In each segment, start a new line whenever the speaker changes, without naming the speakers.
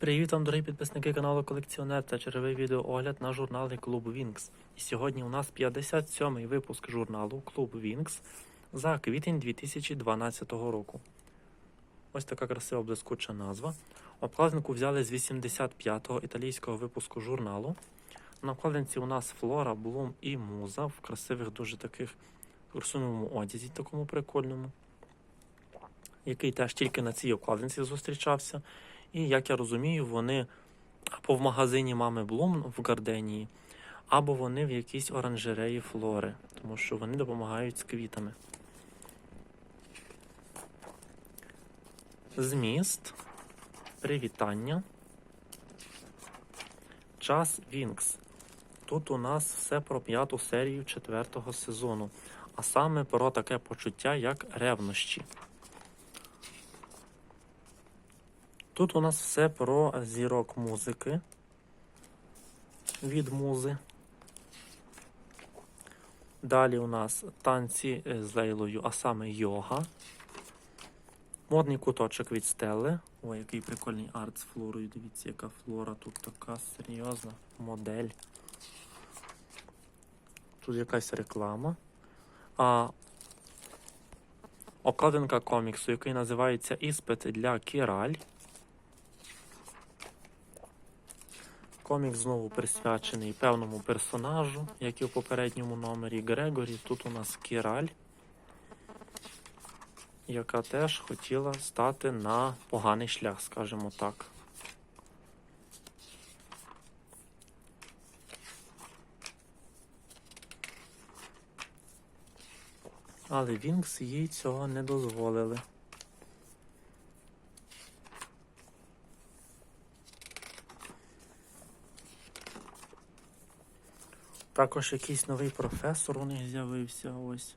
Привіт вам, дорогі підписники каналу Колекціонер. Це черговий відеоогляд на журнали Клуб Вінкс. І сьогодні у нас 57-й випуск журналу Клуб Вінкс за квітень 2012 року. Ось така красива блискуча назва. Обкладинку взяли з 85-го італійського випуску журналу. На обкладинці у нас Флора, Блум і Муза в красивих дуже таких красивому одязі, такому прикольному, який теж тільки на цій обкладинці зустрічався. І як я розумію, вони або в магазині мами Блум в Гарденії, або вони в якійсь оранжереї флори, тому що вони допомагають з квітами. Зміст, привітання. Час Вінкс. Тут у нас все про п'яту серію четвертого сезону, а саме про таке почуття, як ревнощі. Тут у нас все про зірок музики від музи. Далі у нас танці з лейлою, а саме йога. Модний куточок від стели. Ой, який прикольний арт з флорою. Дивіться, яка флора тут така серйозна модель. Тут якась реклама. А обкладинка коміксу, який називається Іспит для Кіраль. Комікс знову присвячений певному персонажу, як і в попередньому номері Грегорі. Тут у нас Кіраль, яка теж хотіла стати на поганий шлях, скажімо так. Але Вінкс їй цього не дозволили. Також якийсь новий професор у них з'явився ось.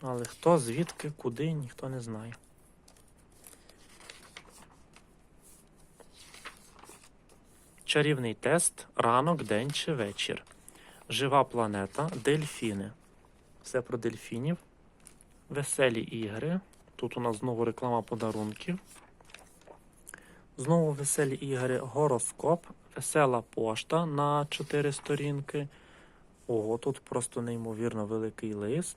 Але хто, звідки, куди, ніхто не знає. Чарівний тест ранок, день чи вечір. Жива планета, дельфіни. Все про дельфінів. Веселі ігри. Тут у нас знову реклама подарунків. Знову веселі ігри гороскоп, весела пошта на 4 сторінки. Ого, тут просто неймовірно великий лист.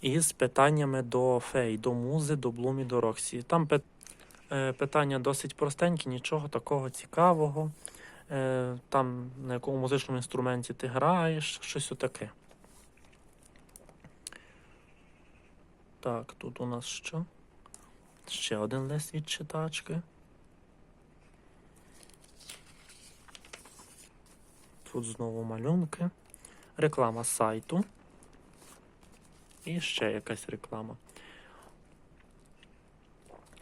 І з питаннями до фей, до музи, до Блумі, до Роксі. Там е, питання досить простенькі, нічого такого цікавого. Е, Там на якому музичному інструменті ти граєш, щось отаке. Так, тут у нас що? Ще один лист від читачки. Тут знову малюнки. Реклама сайту. І ще якась реклама.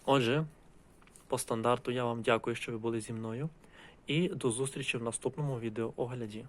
Отже, по стандарту я вам дякую, що ви були зі мною. І до зустрічі в наступному відеоогляді.